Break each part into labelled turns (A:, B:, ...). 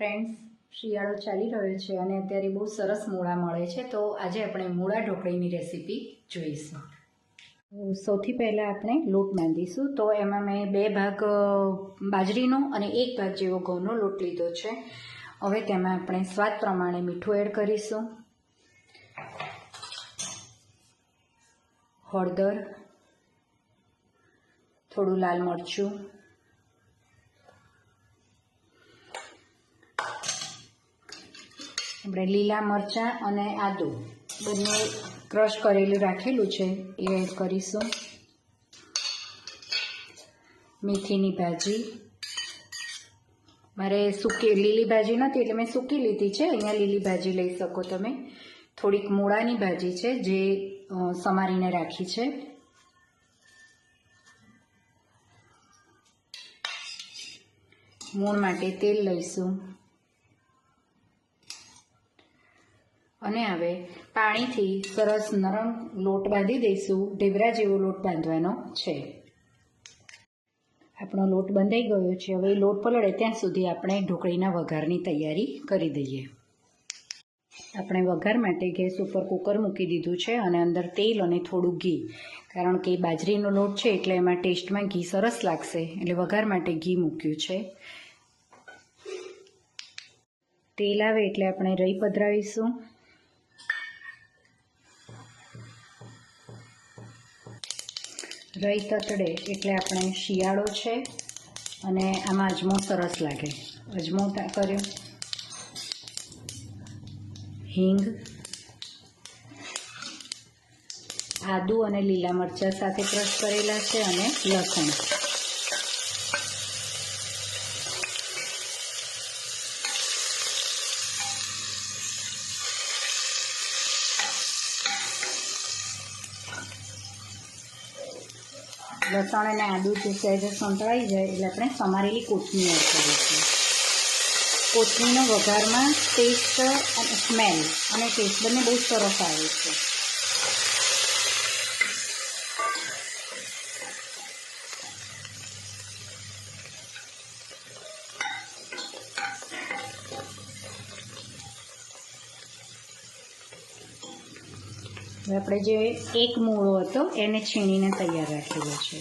A: Friends, શિયાળો ચાલી રહ્યો છે અને અત્યારે બહુ સરસ મૂળા મળે છે, તો આજે આપણે મૂળા ઢોકળીની રેસીપી જોઈશું. સૌથી પહેલાં આપણે લોટ બાંધીશું, તો એમાં મેં બે ભાગ બાજરીનો અને એક ભાગ જેવો ઘઉંનો લોટ લીધો છે. હવે તેમાં આપણે સ્વાદ પ્રમાણે મીઠું એડ કરીશું. હળદર, થોડું લાલ મરચું આપણે લીલા મરચાં અને આદું બંને ક્રશ કરેલું રાખેલું છે, એ એડ કરીશું. મેથીની ભાજી. મારે સૂકી, લીલી ભાજી નથી, એટલે મેં સૂકી લીધી છે, અહીંયા લીલી ભાજી લઈ શકો તમે. થોડીક મૂળાની ભાજી છે, જે સમારીને રાખી છે. મૂળ માટે તેલ લઈશું. અને હવે પાણીથી સરસ નરમ લોટ બાંધી દઈશું. ઢેબરા જેવો લોટ બાંધવાનો છે. આપણો લોટ બંધાઈ ગયો છે. હવે લોટ પલળે ત્યાં સુધી આપણે ઢોકળીના વઘારની તૈયારી કરી દઈએ. આપણે વઘાર માટે ગેસ ઉપર કુકર મૂકી દીધું છે અને અંદર તેલ અને થોડું ઘી. કારણ કે બાજરીનો લોટ છે એટલે એમાં ટેસ્ટમાં ઘી સરસ લાગશે. એટલે વઘાર માટે ઘી મૂક્યું છે. તેલ આવે એટલે આપણે રહી પધરાવીશું. રઈ તતડે એટલે આપણે શિયાળો છે અને આમાં અજમો સરસ લાગે. અજમો કર્યો. હિંગ, આદુ અને લીલા મરચાં સાથે ક્રશ કરેલા છે અને લસણ. લસણ અને આદુ જે સહેજ સંતળાઈ જાય એટલે આપણે સમારેલી કોથમીર એડ કરીશું કોથમીરનો વઘારમાં ટેસ્ટ અને સ્મેલ અને ટેસ્ટ બંને બહુ સરસ આવે છે. હવે આપણે જે એક મૂળો હતો, એને છીણીને તૈયાર રાખેલો છે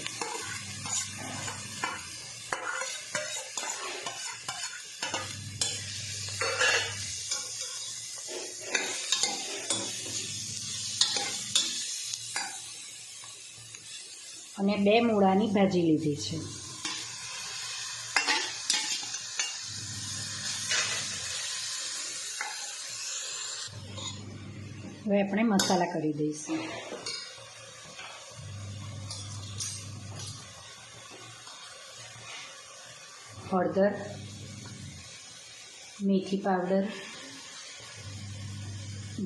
A: અને બે મૂળાની ભાજી લીધી છે. હવે આપણે મસાલા કરી દઈશું. હળદર, મેથી પાવડર,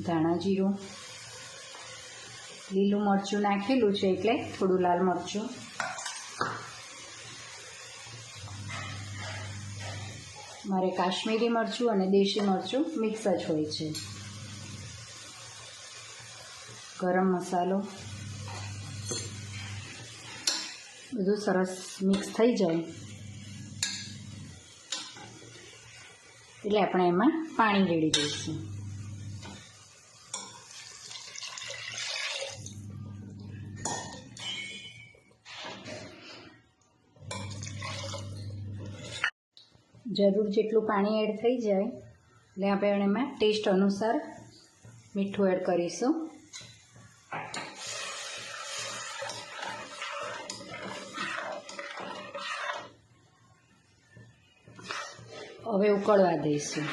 A: ધાણા જીરું, લીલું મરચું નાખેલું છે એટલે થોડું લાલ મરચું. મારે કાશ્મીરી મરચું અને દેશી મરચું મિક્સ જ હોય છે. ગરમ મસાલો. બધું સરસ મિક્સ થઈ જાય. એટલે આપણે એમાં પાણી રેડી દઈશું. જરૂર જેટલું પાણી એડ થઈ જાય, એટલે આપણે એમાં ટેસ્ટ અનુસાર મીઠું એડ કરીશું. હવે ઉકળવા દઈશું.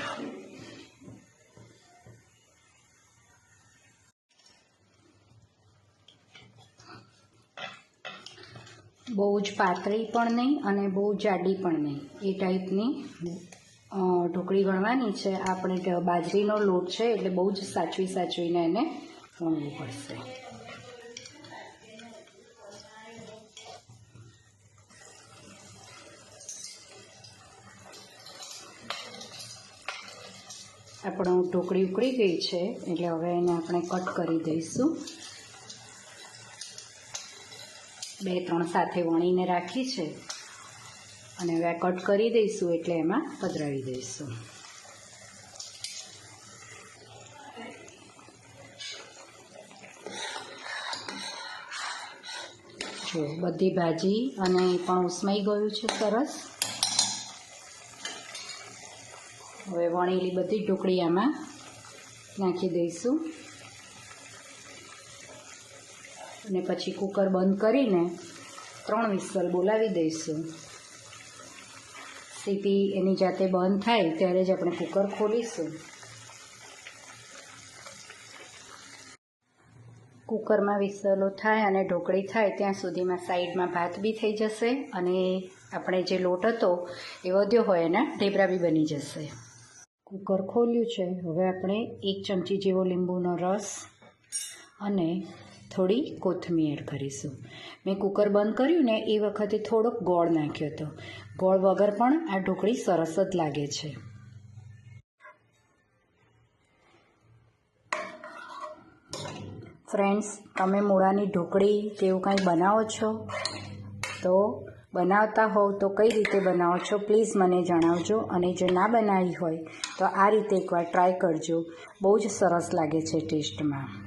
A: બહુ જ પાતળી પણ નહીં અને બહુ જાડી પણ નહીં. એ ટાઈપની ઢોકળી વણવાની છે. આપણે બાજરીનો લોટ છે, એટલે બહુ જ સાચવી સાચવીને એને વણવું પડશે આપણો ઢોકળી ઉકળી ગઈ છે, એટલે હવે એને આપણે કટ કરી દઈશું. બે, ત્રણ સાથે વણીને રાખી છે. અને હવે કટ કરી દઈશું, એટલે એમાં પધરાવી દઈશું. જો બધી ભાજી અને એ પણ ઉસમાઈ ગયું છે સરસ. હવે વણેલી બધી ઢોકળી આમાં નાખી દઈશું. અને પછી કુકર બંધ કરીને ત્રણ વિસલ બોલાવી દઈશું. સીટી એની જાતે બંધ થાય ત્યારે જ આપણે કુકર ખોલીશું. કુકરમાં વિસલો થાય અને ઢોકળી થાય, ત્યાં સુધીમાં સાઈડમાં ભાત બી થઈ જશે અને આપણે જે લોટ હતો એ વધ્યો હોય એના ઢેબરા બી બની જશે. કુકર ખોલ્યું છે. હવે આપણે એક ચમચી જેવો લીંબુનો રસ અને થોડી કોથમીર એડ કરીશું. મેં કુકર બંધ કર્યું ને એ વખતે થોડોક ગોળ નાખ્યો હતો. ગોળ વગર પણ આ ઢોકળી સરસ જ લાગે છે. ફ્રેન્ડ્સ, તમે મૂળાની ઢોકળી કે એવું કંઈ બનાવો છો? તો બનાવતા હોવ તો કઈ રીતે બનાવો છો? પ્લીઝ મને જણાવજો અને જો ના બનાવી હોય તો આ રીતે એકવાર ટ્રાય કરજો. બહુ જ સરસ લાગે છે ટેસ્ટમાં.